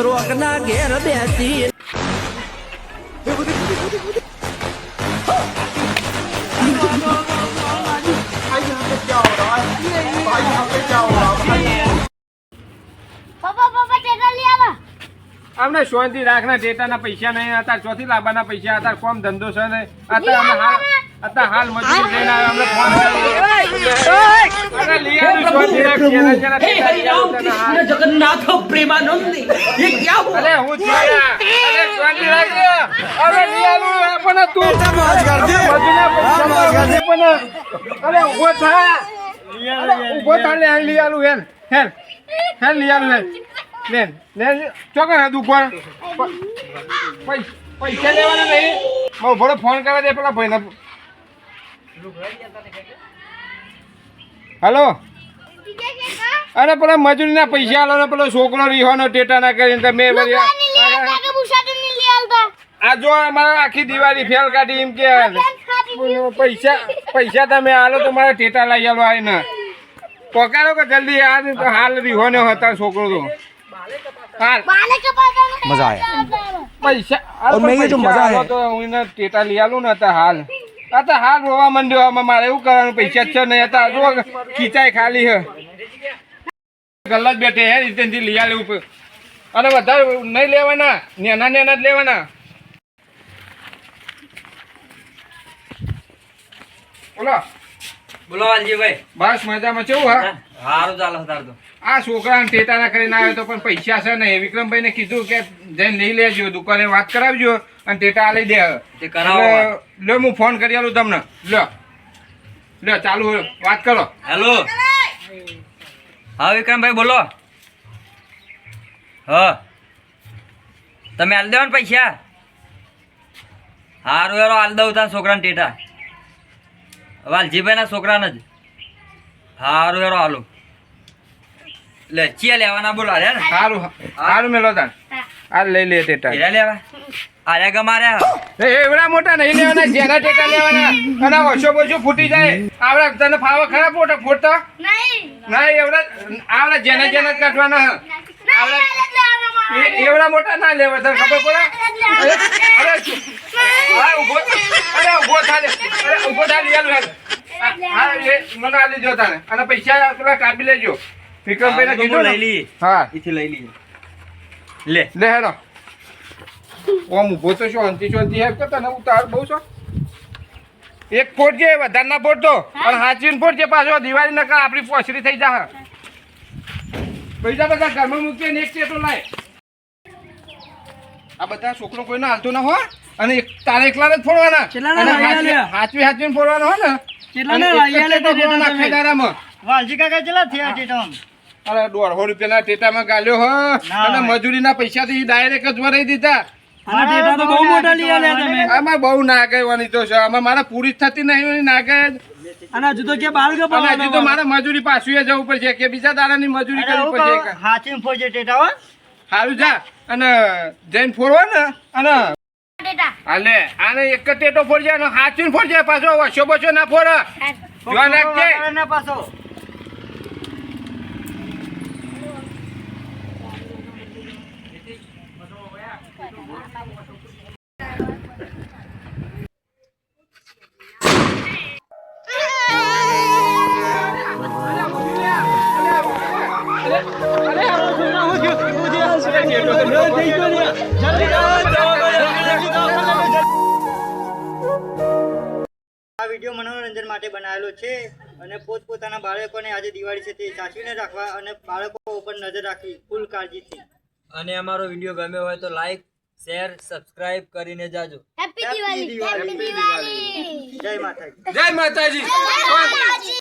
રોકના ઘેર બેસી. પપ્પા પપ્પા ટેટા લઈ આવો અમને શાંતિ રાખના ટેટાના પૈસા નહીં હતા ચોથી લાવવાના પૈસા હતા કોમ ધંધો છે ને અત્યારે અમે હાલ અત્યારે હાલ મજૂરી લઈને અમને ફોન પ્રભુ. હે હરિરામ કૃષ્ણ જગન્નાથ પ્રેમાનંદી. એ ક્યાં હું? અરે હું છોયા અરે સ્વામી લાગે અરે રિયાલુ આપણ તું. મોજ કરજે મોજ કરજે પણ અરે ઊભો થા. ઊભો થા લે લિયાલુ હેન હેન હેન લિયાલુ હેન લેન લેન ચોકન હતું પણ પૈસા લેવાના નહીં. બહુ ભલે ફોન કરવા દે પેલા ભાઈ ભાઈને. હેલો. અને પેલા મજૂરીના પૈસા આલો ને પેલો છોકરો રીહોનો ટેટા ના કરીને તમે આ જો અમારે આખી દિવાળી ફેલ કાઢી એમ કે પૈસા પૈસા તમે આલો તો મારે ટેટા લઈ આલો આવીને. પકારો કે જલ્દી આ હાલ રીહોનો હતા છોકરો તો. હાલ. મજા આયા. પૈસા મજા આયા. તો હું ટેટા લઈ આલું ને હતા હાલ. આ તો હાલ રોવા માંડ્યો. આમાં મારે એવું કરવાનું, પૈસા છે નહીં. હતા જો ખીચાય ખાલી હે. ગલ્લા જ બેઠે હે રીતેથી લઈ આલે ઉપર. અને વધારે નહીં લેવાના. નેના નેના જ લેવાના. બોલો બોલો વાલજીભાઈ. બસ મજામાં કેવું હા? સારું ચાલો તાર તો. આ છોકરાને ટેટાના કરીને આવ્યો તો પણ પૈસા છે ને વિક્રમભાઈ ને કીધું કે જઈને લઈ લેજો દુકાને વાત કરાવજો અને ટેટા લઈ દે. તે કરાવો એટલે હું ફોન કરી આલું તમને. લો. લો ચાલુ વાત કરો. હેલો. હા વિક્રમભાઈ બોલો. હા. તમે હાલ દેવા ને પૈસા? હારું હારો હાલ દઉં તાર છોકરાને ટેટા વાલજીભાઈ ના છોકરાને જ. સારું હેરો હાલો. લે ચિયા લેવાના બોલા હારે સારું સારું મેલો તાન આ લઈ લે ટેટા હીરા લેવા? આર્યા ગમાર્યા એ એવડા મોટા નહીં લેવાના જેના ટેટા લેવાના. અને ઓછો બોછો ફૂટી જાય. આવડા તને ફાવા ખરા ફોટા ફોટતા નહીં. નહીં એવડા આવડા જેના જેના જ કાઢવાના. હે. આવડા એવડા મોટા ના લેવા તને ખબર પડે? અરે અરે ઊભો અરે ઊભો થાલે અરે ઊભો થાલે યાર હા એ મને આ લેજો તાને અને પૈસા પેલા કાપી લેજો. વિક્રમભાઈ ને કીધું લઈ લઈ હા. એથી લઈ લઈએ. લે. લે હેડો. ઓમ ઊભો તો શું અંતિ શાંતિ હેર કરતા ને ઉતાર બહુ છો. એક ફોટ છે વધારે ના ફોટ તો અને હાચવીને ફોટ છે પાછો દિવાળી નકા આપણી પોસરી થઈ જા પૈસા બધા ઘરમાં મૂકીએ ને એક ચેટો લાય. આ બધા છોકરો કોઈને હાલતો ના હોય અને તારે એકલા જ ફોડવાના. હાચવી- હાચવી હાચવીને ફોડવાનો હોય ને. વાલજી કાકા કેટલા થયા ટેટા અરે દોઢસો રૂપિયાના ટેટામાં ગાલ્યો હો. અને મજૂરીના પૈસાથી ડાયરેક્ટ જ વરાઈ દીધા. અને ટેટા તો બહુ મોટા લઈ આલ્યા તમે. આમાં બહુ નાગવાની તો છે. આમાં મારા પૂરી થતી નહીં નાગે અને હજુ તો કે બાલ અને હજી તો મારે મજૂરી પાછું એ જવું પડશે કે બીજા દાડાની મજૂરી કરવી પડશે હાચીમ ફોજે ટેટા હો સારું જા. અને જઈને ફોડવો ને અને હાલે. આને એક જ ટેટો ફોડજે અને હાચવીને ફોડજે પાછો. વસો બસો ના ફોડ. જોવા નાખજે ના પાછો. આ વીડિયો મનોરંજન માટે બનાવેલો છે અને પોતપોતાના બાળકોને આજે દિવાળી છે તે સાચવીને રાખવા અને બાળકો ઉપર નજર રાખવી ફૂલ કાળજીથી. અને અમારો વીડિયો ગમ્યો હોય તો લાઈક શેર સબસ્ક્રાઇબ કરીને જાજો. હેપી દિવાળી દિવાળી. હેપી દિવાળી જય માતાજી. જય માતાજી.